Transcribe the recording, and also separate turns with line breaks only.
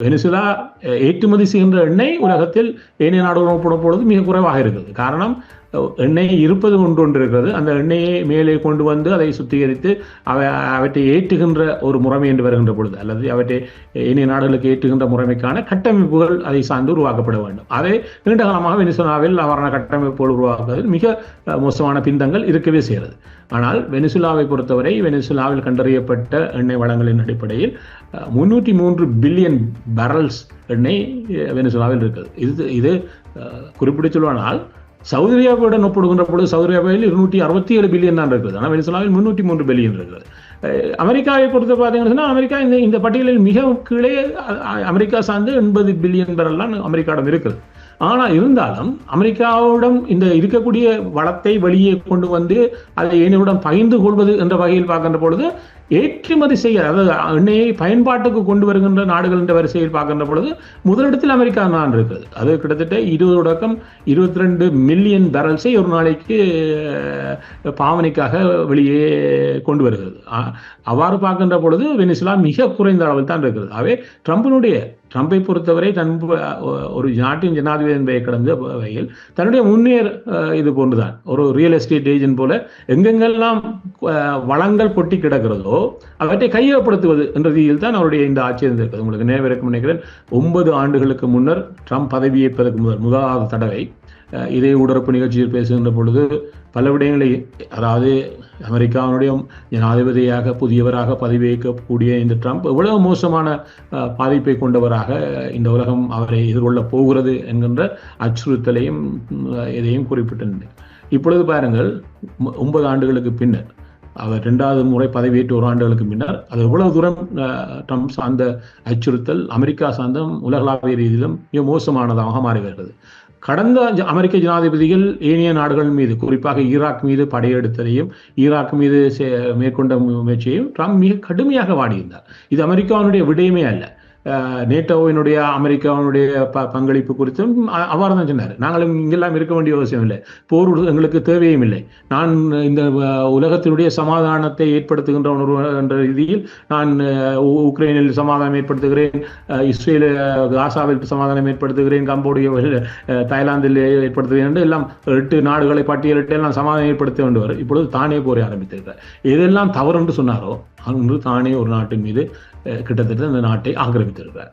Venezuela ஏற்றுமதி செய்கின்ற எண்ணெய் உலகத்தில் ஏனைய நாடுகளுடன் ஒப்பிடும் பொழுது மிக குறைவாக இருக்குது காரணம் எண்ணெய் இருப்பது ஒன்று ஒன்று இருக்கிறது அந்த எண்ணெயை மேலே கொண்டு வந்து அதை சுத்திகரித்து அவை அவற்றை ஏற்றுகின்ற ஒரு முறைமை என்று வருகின்ற பொழுது அல்லது அவற்றை இனிய நாடுகளுக்கு ஏற்றுகின்ற முறைமைக்கான கட்டமைப்புகள் அதை சார்ந்து உருவாக்கப்பட வேண்டும். அதை நீண்ட காலமாக வெனிசுலாவில் அவ்வாறான கட்டமைப்புகள் உருவாக்குவதில் மிக மோசமான பிந்தங்கள் இருக்கவே செய்கிறது. ஆனால் வெனிசுலாவை பொறுத்தவரை வெனிசுலாவில் கண்டறியப்பட்ட எண்ணெய் வளங்களின் அடிப்படையில் முன்னூற்றி மூன்று பில்லியன் பேரல்ஸ் எண்ணெய் வெனிசுலாவில் இருக்குது. இது இது குறிப்பிட்டு சொல்லுவானால் சவுதி அரேபியாவுடன் ஒப்பிடுகின்ற பொழுது சவுதி அரேபியாவில் இருநூற்றி அறுபத்தி ஏழு பில்லியன் தான் இருக்குது ஆனால் வெனிசுலாவில் முன்னூற்றி மூன்று பில்லியன் இருக்கிறது. அமெரிக்காவை பொறுத்த பார்த்தீங்கன்னா அமெரிக்கா இந்த இந்த பட்டியலில் மிக கீழே அமெரிக்கா சார்ந்து எண்பது பில்லியன் பேரெல்லாம் அமெரிக்காவிடம் இருக்குது. ஆனால் இருந்தாலும் அமெரிக்காவிடம் இந்த இருக்கக்கூடிய வளத்தை வெளியே கொண்டு வந்து அதை என்னுடன் பகிர்ந்து கொள்வது என்ற வகையில் பார்க்கின்ற பொழுது ஏற்றுமதி செய்ய அதாவது எண்ணெயை பயன்பாட்டுக்கு கொண்டு வருகின்ற நாடுகள் என்ற வரிசையில் பார்க்கின்ற பொழுது முதலிடத்தில் அமெரிக்கா தான் இருக்குது. அது கிட்டத்தட்ட இருபது தொடக்கம் இருபத்தி ரெண்டு மில்லியன் பேரல்ஸை ஒரு நாளைக்கு பாவனைக்காக வெளியே கொண்டு வருகிறது. அவ்வாறு பார்க்கின்ற பொழுது வெனிசுலா மிக குறைந்த அளவில் தான் இருக்கிறது ஆகவே ட்ரம்பினுடைய ட்ரம்பை பொறுத்தவரை தன் ஒரு நாட்டின் ஜனாதிபதி என்பதை கடந்த வகையில் தன்னுடைய முன்னேற இது போன்றுதான். ஒரு ரியல் எஸ்டேட் ஏஜென்ட் போல எங்கெங்கெல்லாம் வளங்கள் கொட்டி கிடக்கிறதோ அவற்றை கையகப்படுத்துவது என்ற ரீதியில் தான் அவருடைய இந்த ஆட்சி இருந்திருக்கிறது. உங்களுக்கு நினைவிருக்கும் நினைக்கிறேன். ஒன்பது ஆண்டுகளுக்கு முன்னர் ட்ரம்ப் பதவியேற்பதற்கு முதல் முதலாவது தடவை இதே ஊடரப்பு நிகழ்ச்சியில் பேசுகின்ற பொழுது பல விடயங்களை அதாவது அமெரிக்காவினுடைய ஜனாதிபதியாக புதியவராக பதவியேற்கக்கூடிய இந்த ட்ரம்ப் எவ்வளவு மோசமான பாதிப்பை கொண்டவராக இந்த உலகம் அவரை எதிர்கொள்ளப் போகிறது என்கின்ற அச்சுறுத்தலையும் இதையும் குறிப்பிட்டிருந்தேன் இப்பொழுது பாருங்கள் ஒன்பது ஆண்டுகளுக்கு பின்னர் அவர் இரண்டாவது முறை பதவியேற்று ஒரு ஆண்டுகளுக்கு பின்னர் அது எவ்வளவு தூரம் அஹ், ட்ரம்ப் சார்ந்த அச்சுறுத்தல் அமெரிக்கா சார்ந்தும் உலகளாவிய ரீதியிலும் மிக மோசமானதாக மாறி வருகிறது கடந்த அமெரிக்க ஜனாதிபதிகள் ஏனைய நாடுகள் மீது குறிப்பாக ஈராக் மீது படையெடுத்ததையும் ஈராக் மீது செ- மேற்கொண்ட முயற்சியையும் ட்ரம்ப் மிக கடுமையாக வாடியிருந்தார். இது அமெரிக்காவினுடைய விடயமே அல்ல. நேட்டோவினுடைய அமெரிக்காவினுடைய ப பங்களிப்பு குறித்தும் அவ்வாறு தான் சொன்னார். நாங்களும் இங்கெல்லாம் இருக்க வேண்டிய அவசியம் இல்லை. போர் எங்களுக்கு தேவையும் இல்லை. நான் இந்த உலகத்தினுடைய சமாதானத்தை ஏற்படுத்துகின்ற உணர்வு என்ற ரீதியில் நான் உ- உக்ரைனில் சமாதானம் ஏற்படுத்துகிறேன் இஸ்ரேல் காசாவில் சமாதானம் ஏற்படுத்துகிறேன் கம்போடியாவில் அஹ், தாய்லாந்தில் ஏற்படுத்துகிறேன் என்று எல்லாம் எட்டு நாடுகளை பட்டியலிட்டு எல்லாம் சமாதானம் ஏற்படுத்த வேண்டுவார். இப்பொழுது தானே போரை ஆரம்பித்திருக்கிறார். எதெல்லாம் தவறு என்று சொன்னாரோ அன்று தானே ஒரு நாட்டின் மீது கிட்டத்தட்ட அந்த நாட்டை ஆக்கிரமித்திருக்கிறார்.